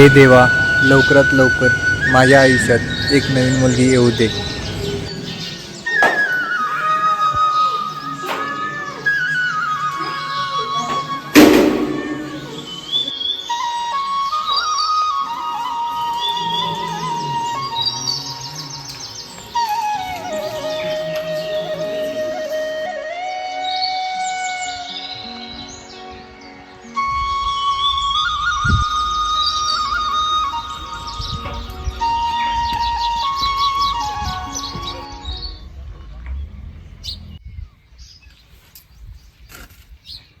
हे देवा लवकरात लवकर माझ्या आयुष्यात एक नवीन मुलगी येऊ दे.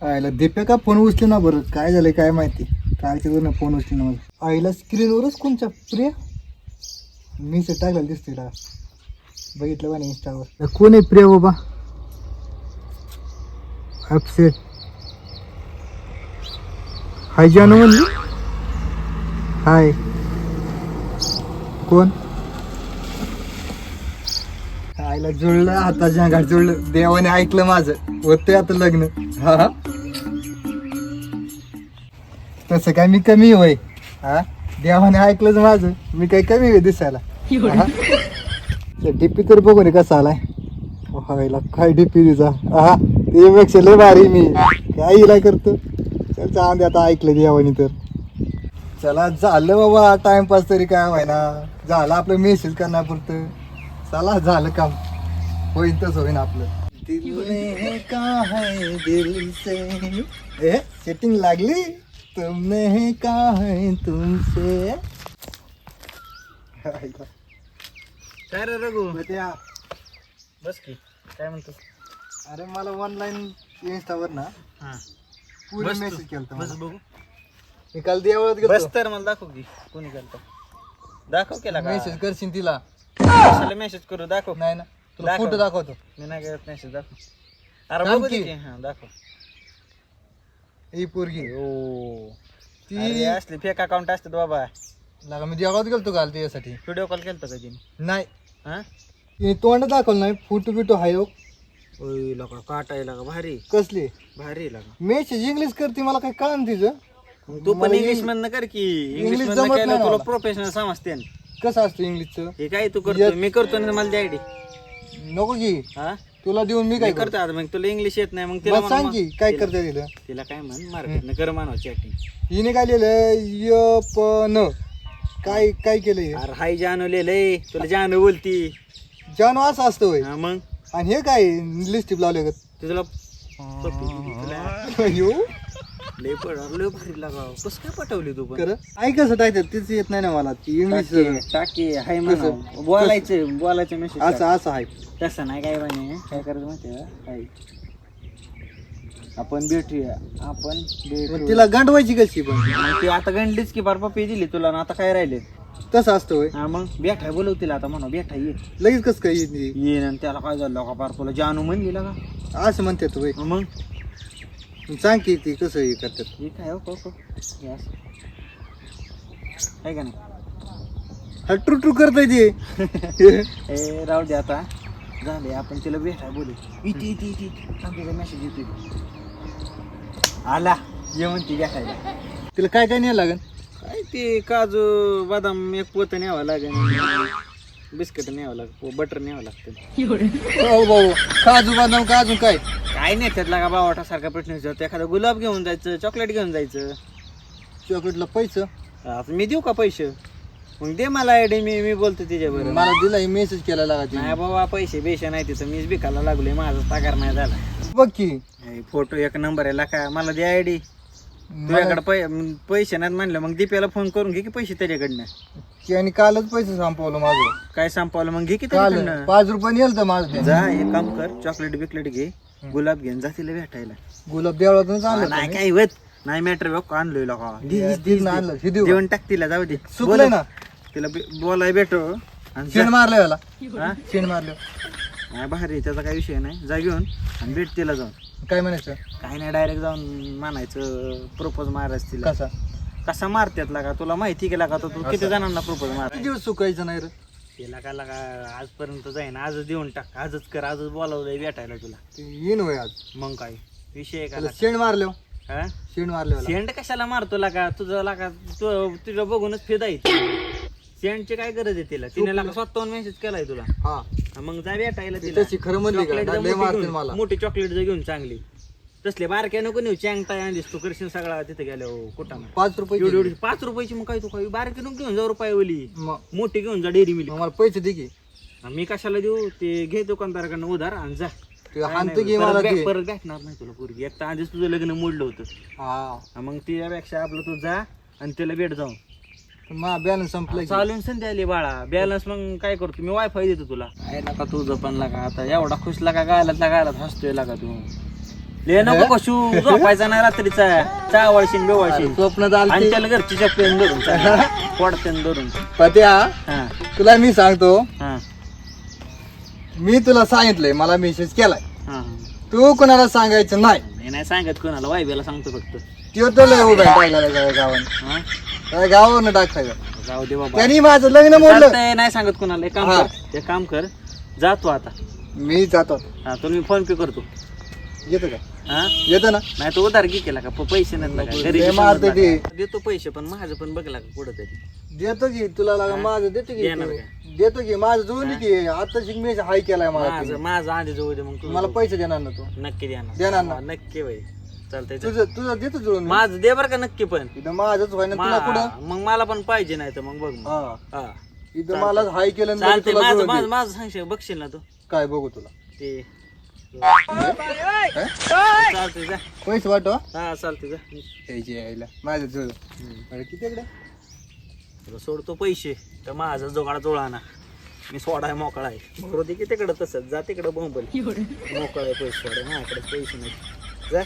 आईला दीपिका फोन उचली ना बरं? काय झालं काय माहिती? काय ना फोन उचली ना माझा आईला स्क्रीनवरच कोणच्या? प्रिया? मी टाकलेलं दिसते का बघितलं का नाही इंस्टावर कोण आहे प्रिया बाबा? अपसेट हाय जानू म्हणली? हाय. कोण? आईला जुळलं आता जगात जुळलं. देवाने ऐकलं माझं. होतंय आता लग्न. हा हा. तसं काय मी कमी होय हा? देवाने ऐकलंच माझं. मी काय कमी होय दिसायला. हा? त्या डीपी तर बघू रे कसा आलाय. व्हायला काय डीपी तिचा हा? ते लय भारी मी. काय इला करतो. चल जाऊन दे आता ऐकलं देवाने तर. चला झालं बाबा. टाइमपास तरी काय व्हायना. झालं आपलं मेसेज करणार पुरतं चला झालं काम. होईन तसं होईन आपलं. दिल में कहा है दिल से? ए सेटिंग लागली? तुमने कहा है तुमसे। काय रे रघु? त्या बस की काय म्हणतो अरे मला ऑनलाईन इंस्टावर ना हा. पुढे बस तू. मेसेज केलता बस मला. बघू. मी काल देवळात बस गेलो तर मला दाखव की कोणी केलं दाखव केला का? मेसेज करशील तिला. कशाला मेसेज करू? दाखव. नाही ना तुला दाखव. फ़ोटो दाखवतो. मी नाही करत मेसेज दाखव. अरे थांब बघू दे की. की हा दाखव. ही पोरगी. ओ. ती असले फेक अकाउंट असतात बाबा. लागा मी देवळात गेलतो काल त्यासाठी व्हिडिओ कॉल केलता का तिने? नाही. हा? तिने तोंड दाखवलं नाही फोटो बिटो हाय हो. ओय लका काटायला का भारी. कसली? भारी लका मेसेज इंग्लिश करते मला काही कळण तिचं. मग तू पण मला इंग्लिश इंग- मधनं कर की. इंग्लिश इंग्लिश मधनं जमत केलं नाही तुला मला. प्रोफेशनल समजते. ना. कसं असतं इंग्लिशचं हे काय तू करतो मी करतो ना मला द्या आयडी. नको की. हा? तुला देऊन मी काय करतो आता मग तुला इंग्लिश येत नाही मग तिला सांग म्हणा की काय करते तिला? तिला काय म्हण मार्केट कर मानव चॅटिंग हिने काय लिहिलं य प न. काय काय केलं हे? अरे हाय जानू लिहिलंय तुला जानू बोलती. जानू असं असतं होय. हा मग? आणि हे काय लिस्टिप लावले तुला पप्पी दिली तुला अयो. लय पड लय भारी लागाव. कस काय पटवली तू पण? तीच येत नाही ना मला. ती इंग्लिश टाके टाके हाय म्हणा. बोलायचं बोलायचं मेसेज असं असं आहे. तसं नाही काय म्हणे. काय करायचं माहिती हाय. आपण भेटूया. आपण तिला गांडवायची कशी पण? मग ती आता गणलीच की बार पप्पी दिली तुला ना आता काय राहिले? तसं असतं होय. हा मग बेठाय बोलव तिला आता म्हणा बेठा ये. लगेच कसं काय येते ये आणि त्याला काय झालं? का पार तुला जानू म्हणली का असं म्हणतात होय. मग? सांग की ती कसं हे करतात. हे काय हो हो, हो. हे असं. आहे का नाही? हा ट्रू ट्रू करताय ते. ए राहू दे आता. झाले आपण तिला भेटाय बोलू. इथे इथे इथे. सांगते मेसेज येतो आला. ये म्हणते भेटायला. तिला काय काय नाही लागन? काय ते काजू बदाम एक पोत न्यावं लागेल बिस्किट न्यावं लागेल बटर न्यावं लागतं. हो भाऊ काजू बदाम काजू काय? काय नाही त्यातला का बावाटा सारखा प्रश्न विचारतो एखादा गुलाब घेऊन जायचं चॉकलेट घेऊन जायचं. चॉकलेटला पैसे? आता मी देऊ का पैसे? मग दे मला आयडी मी मी बोलतो तिच्याबरोबर. मला दिला मेसेज केला लागा नाही बाबा पैसे बेशे नाही तिथं. मीच बिकायला लागलोय माझा पगार नाही झाला. बघ की. फोटो एक नंबर आहे का मला दे आयडी. तुझ्याकडे पै पैसे नाहीत म्हणलं मग दीप्याला फोन करून घे की पैसे त्याच्याकडनं. त्याने कालच पैसे संपवलं माझं. काय संपवलं मग घे की काल त्याच्याकडनं. पाच रुपये तर माझं जा एक काम कर चॉकलेट बिकलेट घे गुलाब घेऊन जा तिला भेटायला. गुलाब देवळातूनच आणलं नाही काय होत नाही मॅटर बघ आणलोय लोका. तीन आणलं हे देऊ देऊन टाक तिला जाऊ दे. चुकलंय ना. तिला बे- बोलाय भेटो. आणि शेण मारलं याला. हा? शेण मारलं नाही भारी त्याचा काही विषय नाही. जा घेऊन आणि भेट तिला जाऊन. काय म्हणायचं? काय नाही डायरेक्ट जाऊन म्हणायचं प्रपोज मारायचं तिला. कसा? कसा मारतात लागा? तुला माहिती केला का तो तू किती जणांना प्रपोज मार किती दिवस चुकायचं नाही रे? तिला का लागा आजपर्यंत जाईन. आजच देऊन टाक. आजच कर आजच बोलावलंय भेटायला तुला. ते येईन होय आज. मग काय? विषय का त्याला शेण मारलं हा? शेण मारले सेंट कशाला मारतो लाका तुझं तू तुझं बघूनच फेदा येते सेंटची काय गरज आहे तिला? तिने स्वतःहून मेसेज केलाय तुला. हा. हा, मग जा भेटायला ती तिला. तशी खरं म्हणली का? Chocolate जा लय मोठी मारतील घेऊन- मला. मोठी चॉकलेट घेऊन चांगली. तसले बारक्या नको नेऊ. चॅंगताय आणलीस तू करशील सगळा तिथे गेल्यावर कुठं पाच रुपये एवढी एवढी पाच रुपयाची मग काय तू काय बारकी नको घेऊन जा रुपये मग? मोठी घेऊन जा डेअरी मिल्क मग मला पैसे दे की. मी कशाला देऊ? ते घे दुकानदाराकडनं उधार आणि जा. ते काय हाणतो नाही, की परत मला परत भेटणार नाही तुला पोरगी. एक तर आधीच तुझं लग्न मोडलं होतं. हा. हा, मग त्यापेक्षा आपलं तू जा आणि त्याला भेट जाऊन. मा बॅलन्स संपलं की. चालून संधी आली बाळा. बॅलन्स मग काय करतो? मी वायफाय देतो तुला. काय नका तुझं पण लागा आता? एवढा खुश लागा गायला गायला हसतोय लागा तू. ले नको कशू झोपायचा नाही रात्रीचा. चावळशीन बेवळशीन स्वप्न आणि चालते त्याला घरची चप्पेन धरून पडतेन धरून. पत्या हा. तुला मी सांगतो. हा. मी तुला सांगितलंय मला मेसेज केलाय. हा. तू कोणाला सांगायचं नाही. मी नाही सांगत कोणाला वायबेला सांगतो फक्त. त्यो तो लय उभा गावान हा? टाकायचं जाऊ दे बाबा. त्यांनी माझं लग्न मोडलं. चालतंय, नाही सांगत कोणाला. एक काम हा. कर एक काम कर. जातो आता. मी जातो. हा तुला मी फोन पे करतो. येतो का? हा? येतो ना. नाही तो उधार घे केला का? प- पैसे नाही ना ते समजला ते. का? देतो पैसे पण माझं पण बघला का कुठं तरी देतो की तुला लागा माझं देतो की. देणार ते. देतो की माझं जुळून दे की. आता शिकमेश हाय केलाय मला माझं. माझं आधी जाऊ दे मग जाऊ. पैसे देणार ना तू. नक्की देणार. देणार ना. नक्की बाई. चालतंय चल. तुझं तुझं देतो जुळून. मी. माझं दे बरं का नक्की पण. इथं माझंच व्हाय ना तुला मा- मग मला पण पाहिजे नाही तर मग बघ मग. हा. हा. इथं मला हाय केलं आणि चालतंय. तुला माझं जुळून माझं दे. माझं सांगशील बघशील ना तू? काय बघू तुला? ते? चालतंय जा. पैसे वाटो हा चालतंय जा. यायची यायला. माझं जुळ. बरं किती इकडे? तुला सोडतो पैसे तर माझा जोगाडा जोळा ना. मी सोडाय मोकळा आहे. बरोबर की तिकडं तसंच. जा तिकडं बोंबल. मोकळा आहे पैसे सोडा. माझ्याकडे पैसे नाही जा.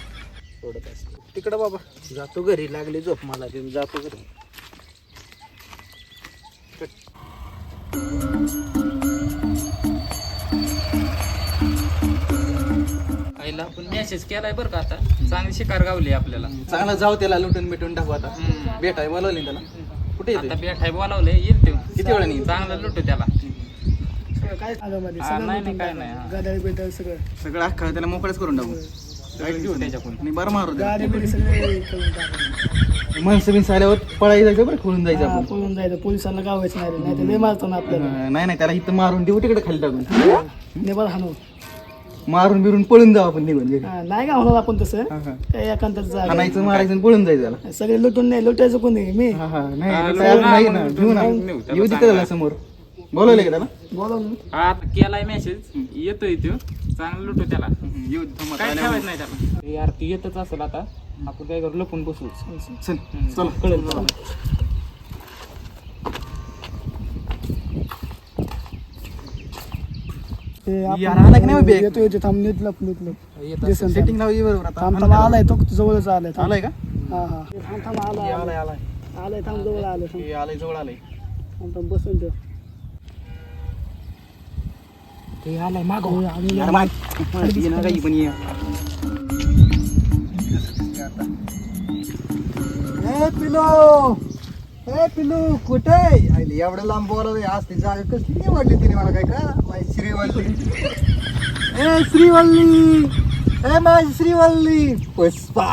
सोडत असते तिकडं बाबा. जातो घरी लागली झोप मला ते जातो घरी. आईला आपण मेसेज केलाय बरं का आता. चांगली शिकार गावली आपल्याला. चांगला जाऊ त्याला लुटून मिटून टाकू आता. भेटाय बोलवली त्याला. कुठे आता बेठाय बोलावले येईल ते किती वेळाने येईल? चांगलं लुटू त्याला. काय? आगामध्ये हा, नाही नाही काय नाही हा. गाड्या बिड्या सगळं. सगळं अख्खा त्याला मोकळच करून टाकू. सगळं घेऊ त्याच्याकडून. आणि बरं मारू गाडी बिडी सगळे करून टाकायचे. माणसं बिन आल्यावर पळायला जायचं बरं खोलून जायचं हा, आपण. पळून जायचं. पोलिसांना गावायचं नाही नाही तर लय मारतो ना आपल्याला. नाही नाही त्याला इथं मारून देऊ तिकडे खाली टाकून. नेबार हाणू. मारून बिरून पळून जाऊ आपण निघून घरी. हा, नाही का होणार आपण तसं? हा, हा. काय एकांतर जागा. हाणायचं मारायचं आणि पळून जायचं त्याला. सगळे लुटून नाही लुटायचं कोणी मी? हा, हा, नाही, तयार लुटून नाही आपण ना लुटून घेऊ ना. नेऊ त्याला येऊ दे चांगला. त्याला समोर. बोलवले का त्याला? बोला ना. हा, आता केलाय मेसेज येतोय तो. चांगलं लुटू त्याला. येऊ काय ठेवायचं नाही त्याला? यार ती येतच असेल आता. आपण काय करू लपून बसू. चल चला. कळेल चला ते यार, आला की नाही बे? येतो येतो थांब नीट लप नीट लप. दिसेल सेटिंग लावली बरोबर आता. थांब थांब आलाय तो जवळच आलाय थांब. आलाय का? हा हा. थांब थांब आलाय. आलाय आलाय. आलाय आलाय थांब जवळ आलाय थांब. हे आलाय जवळ आलाय. थांब थांब बसून ठेव ते आलाय मागो. हे आणि यार, माग. ये ना काही पण ये. ए पिलो ए पिलू कुठे? आईली एवढं लांब बोलावं आज ती जागा कसली निवडली तिने मला काय का? माझी श्रीवल्ली. ए श्रीवल्ली. ए माझी श्रीवल्ली. पुष्पा.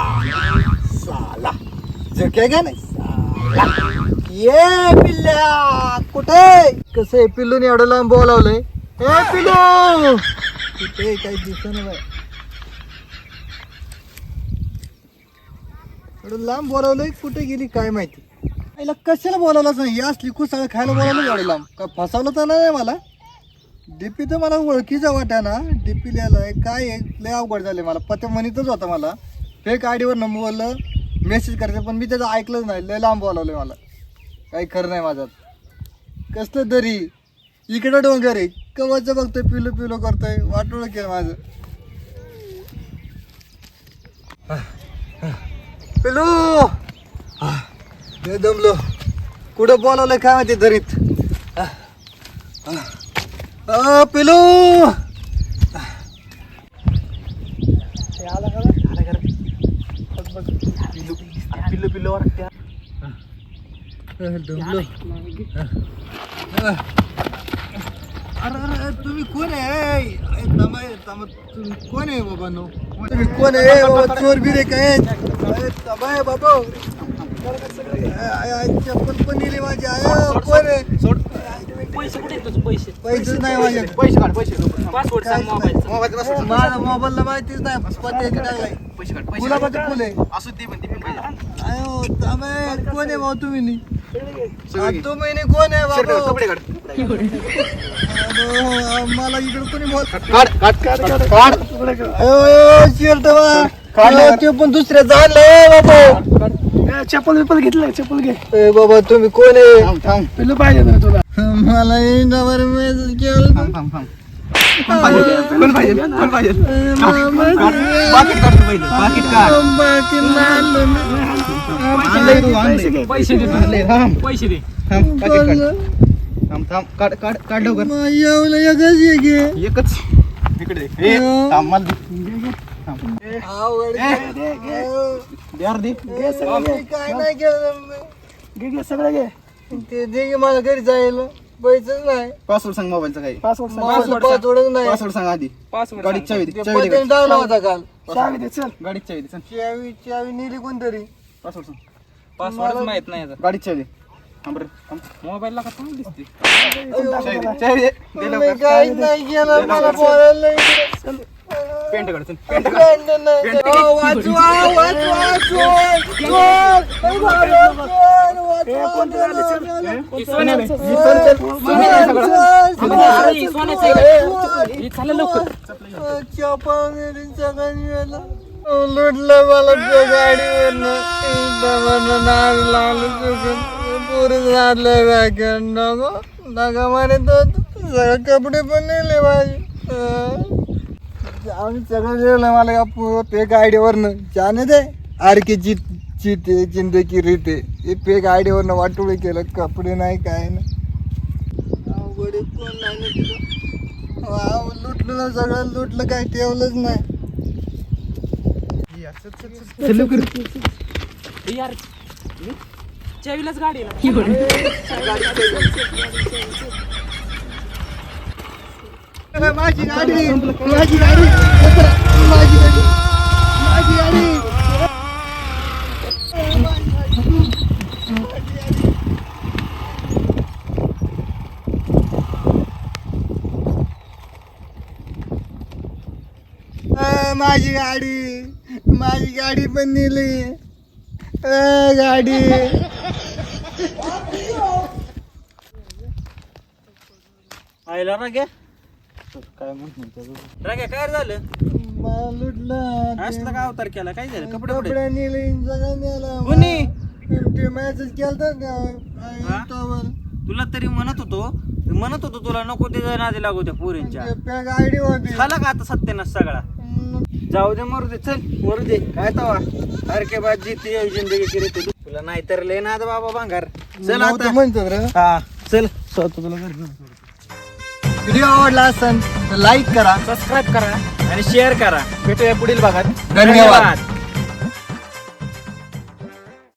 साला. झोक्या का नाही? साला. ये पिल्ल्या कुठे? कसं आहे पिल्लूने एवढं लांब बोलावलंय? ए तिथे हो. काही दिसत नाही थोडं लांब बोलावलंय कुठे गेली काय माहिती? आईला कशाला बोलावलं नाही या असली सगळं खायला बोलावलं एवढं लांब का फसवलं तर नाही मला? डीपी तर मला ओळखीचा वाटा ना. डीपी लिहायला काय आहे, लय अवघड झाले मला. पते म्हणतच होता मला. फेक आयडीवर नंबर बोललं मेसेज करायचं पण मी त्याचं ऐकलंच नाही. लय लांब बोलावलंय मला. काही खरं नाही माझ्यात. कसलं तरी. इकडं डोंगर आहे. कवचं बघतोय पिलो पिलो करतोय वाटोळ केलं माझं. पिलू! हे दमलो. कुठं बोलावलंय काय माहिती दरीत? पिलू! का. पिल्लू पिल्लू दमलो. अरे अरे तुम्ही कोण आहे. तुम्ही कोण आहे बाबा नो तुम्ही कोण आहे? बाबा, चोर बिरे काय अरे, तबाय बाबा. आय, आय, चप्पल पण नेली माझी आय कोण आहे? सोड पैसे कुठे पैसे. पैसे नाही माझ्या पैसे काढ पैसे. पासवर्ड सांग मोबाईलचा. माझा मोबाईलला माहितीच नाही. पत्त्याची टाकलाय पैसे काढ गुलाबाचे फुल आहे. असू दे पण ते पण पाहिजे. आयो तबाय कोण आहे भाऊ तुम्ही? नी? आ, तुम्ही नी कोण आहे बाबा? कपडे काढ. अहो, मला इकडे कोणी बोल काढ ते पण दुसऱ्या झालं बाबा. चप्पल बिप्पल घेतलं चप्पल घे. ए बाबा तुम्ही कोण आहे? पिल्लू पाहिजे ना तुला. मला इंडावर मेसेज केलं कोण पाहिजे? कोण पाहिजे? काढ. तू पहिलं. काढ. तू पैसे दे पैसे दे थांब पाकिट काढ थांब थांब काढ काढ काढ लवकर येवलं एकच आहे की एकच इकडे दे. ए, थांब मला दे. आवड दे अर्धी मी काय नाही केलं घे घे सगळं घे ते दे की मला घरी जायला पैसेच नाही पासवर्ड सांग. मोबाईलचा काही पासवर्ड सांग. माझं पासवर्डच नाही पासवर्ड सांग. आधी पासवर्ड गाडीत चावी दे चावी दे पत्त्याने टाकला होता काल. चावी दे चल गाडीत चावी दे चल चावी चावी नेली कोणतरी पासवर्ड सांग पासवर्ड माहीत नाही याचा. गाडीत चावी. थांब रे थांब. मोबाईलला का चांगली दिसते चावी दे. चावी दे. दे लवकर. काहीच नाही केलं मला बोलायला. पेंट काढ चल. पेंट काढ. सोन्याचं. हे आहे. का? हे चालेल लवकर. लुटलं मला त्या गाडीवरनं. नाग लागलं चुकून पुरीच घातलं बॅकेट नको नका मारे तो सगळे कपडे पण नेले माझे. आम्ही सगळं जेवलं मला का पु- ते गाडीवरनं. जाणे दे. आरके चित चिते चिंदकी रिते. हे पे गाडीवरनं वाटोळी केलं. कपडे नाही काय नाही. अवघड कोण नाही ना लुटलं ना सगळं. लुटलं काय ठेवलंच नाही. हे यार गाडी माझी गाडी माझी गाडी माझी गाडी माझी गाडी माझी गाडी. माझी गाडी पण नेली. अ, गाडी. आयला ना घ्या काय म्हणतो राग्या काय झालं? मला लुटलं. असलं का अवतार केला? काय झालं? कपडे कुठे कपडे नेले सगळं नेलं. कोणी? ते मेसेज केलता का? हा? इंस्टावर. तुला तरी म्हणत होतो म्हणत होतो तुला नको ते नादी लागू त्या पोरींच्या. ते पॅक आयडी होती. झाला का आता सत्यानाश सगळा? जाऊ दे मरू दे चल मरू दे. काय तवा? के बाद है जिंदगी की रीत तुला नाही तर ले ना बाबा भांगार. चल आता. म्हणतो रे. हा चल. स्वतः तुला घरी नेऊन सोडतो. व्हिडिओ आवडला असेल तर लाईक करा. सबस्क्राईब करा आणि शेअर करा. भेटूया पुढील भागात. धन्यवाद.